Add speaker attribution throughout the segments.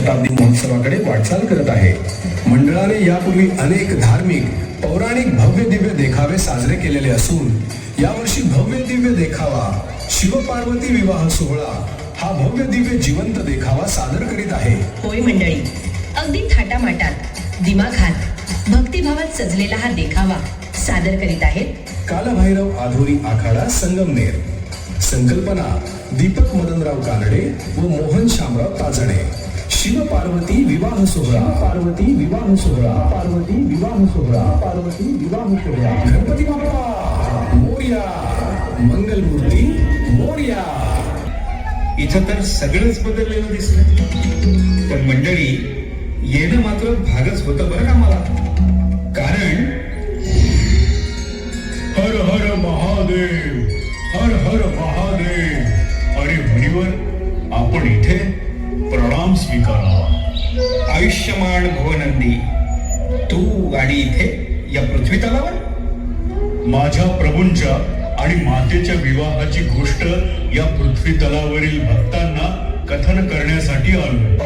Speaker 1: शताब्दी महोत्सवाकडे वाटचाल करत आहे. मंडळाने यापूर्वी अनेक धार्मिक पौराणिक भव्य दिव्य देखावे साजरे केलेले असून यावर्षी भव्य दिव्य देखावा शिवपार्वती विवाह सोहळा हा भव्य दिव्य जिवंत देखावा सादर करीत आहे.
Speaker 2: होय मंडळी अगदी थाटामाटात दिमाखात भक्तिभावात सजलेला हा देखावा सादर करीत आहेत.
Speaker 1: कालभैरव आधुरी आखाडा संगमनेर. संकल्पना दीपक मदनराव कानडे व मोहन शामराव ताजणे. शिव पार्वती विवाह सोहळा. पार्वती विवाह सोहळा. पार्वती विवाह सोहळा. पार्वती विवाह सोहळा. गणपती बाप्पा मोर्या. मंगलमूर्ती मोर्या.
Speaker 3: इथं तर सगळंच बदललेलं दिसलं. पण मंडळी येणं मात्र भागच होतं बरं का मला? कारण
Speaker 4: हर हर महादेव हर हर महादेव. अरे मुनिवर आपण इथे प्रणाम स्वीकारावा.
Speaker 3: आयुष्यमान भवनंदी तू आणि इथे या पृथ्वी तलावर?
Speaker 4: माझ्या प्रभूंच्या आणि मातेच्या विवाहाची गोष्ट या पृथ्वी तलावरील भक्तांना कथन करण्यासाठी आलो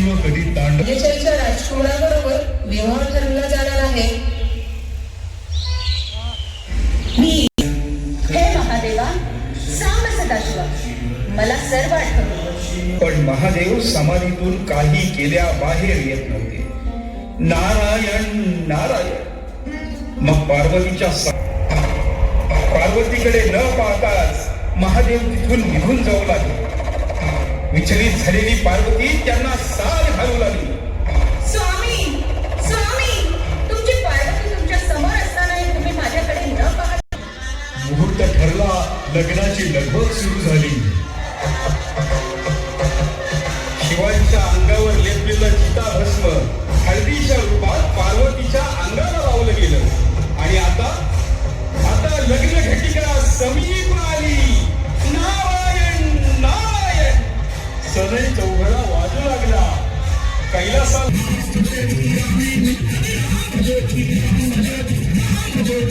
Speaker 4: शिव कधी तांड
Speaker 5: राजकुमाराबरोबर विवाह ठरवला जाणार आहे.
Speaker 2: मी हे महादेवा सांब सदाशिवा मला सर्व आठवलं
Speaker 3: पण महादेव समाधीतून काही केल्या बाहेर येत नव्हते. नारायण नारायण. मग पार्वतीच्या पार्वतीकडे न पाहताच महादेव तिथून निघून जाऊ लागले. विचलित झालेली पार्वती त्यांना साल घालू लागली.
Speaker 5: स्वामी स्वामी तुमची पार्वती तुमच्यासमोर असतानाही तुम्ही माझ्याकडे न पाहता
Speaker 4: मुहूर्त ठरला लग्नाची लगबग सुरू झाली.
Speaker 3: शिवांच्या अंगावर लेपलेलं चिताभस्म हळदीच्या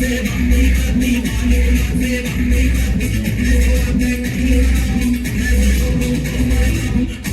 Speaker 4: Thank
Speaker 3: you.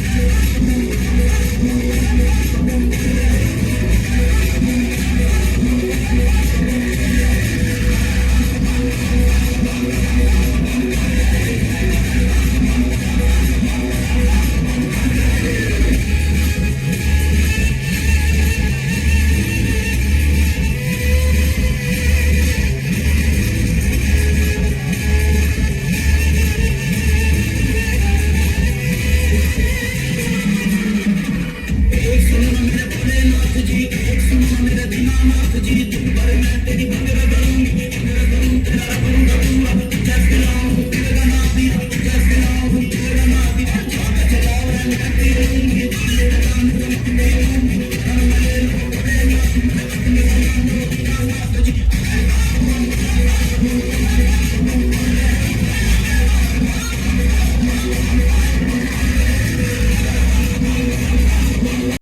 Speaker 4: Thank you.